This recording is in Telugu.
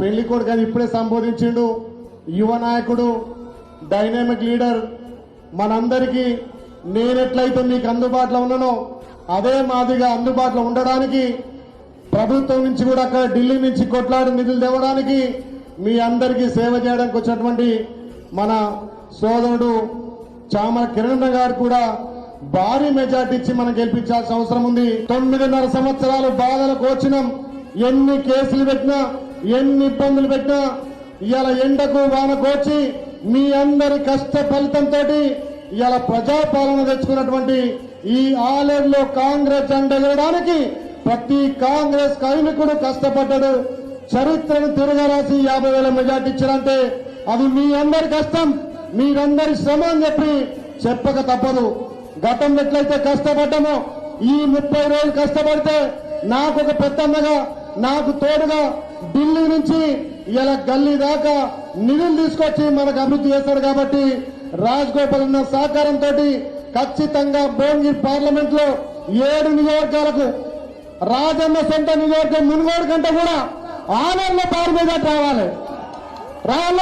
పెళ్ళి కొడుకని ఇప్పుడే సంబోధించిండు యువ నాయకుడు డైనామిక్ లీడర్ మనందరికీ నేనెట్లయితే మీకు అందుబాటులో ఉన్నానో అదే మాదిరిగా అందుబాటులో ఉండడానికి ప్రభుత్వం నుంచి కూడా అక్కడ ఢిల్లీ నుంచి కొట్లాడి నిధులు తేవడానికి మీ అందరికీ సేవ చేయడానికి వచ్చినటువంటి మన సోదరుడు చామల కిరణ్ గారు కూడా భారీ మెజార్టీ ఇచ్చి మనం గెలిపించాల్సిన అవసరం ఉంది. తొమ్మిదిన్నర సంవత్సరాలు బాధలకు వచ్చినాం. ఎన్ని కేసులు పెట్టినా ఎన్ని ఇబ్బందులు పెట్టినా ఇవాళ ఎండకు వాన వచ్చి మీ అందరి కష్ట ఫలితంతో ఇవాళ ప్రజాపాలన తెచ్చుకున్నటువంటి ఈ ఆలయంలో కాంగ్రెస్ జెండా ఎగరడానికి ప్రతి కాంగ్రెస్ సైనికుడు కష్టపడ్డాడు. చరిత్రను తిరగరాసి యాభై వేల మెజార్టీ ఇచ్చారంటే అది మీ అందరి కష్టం. మీరందరి శ్రమ అని చెప్పి చెప్పక తప్పదు. గతం ఎట్లయితే కష్టపడ్డామో ఈ ముప్పై రోజులు కష్టపడితే నాకు ఒక పెద్దన్నగా నాకు తోడుగా ఢిల్లీ నుంచి ఇలా గల్లీ దాకా నిధులు తీసుకొచ్చి మనకు అభివృద్ధి చేస్తాడు కాబట్టి రాజ్ గోపాల్ అన్న సహకారంతో ఖచ్చితంగా భోంగి పార్లమెంట్లో ఏడు నియోజకాలకు రాజన్న సొంత నియోజకం మునుగోడు కంటే కూడా ఆనంద పారు మీద రావాలి. రాళ్ళ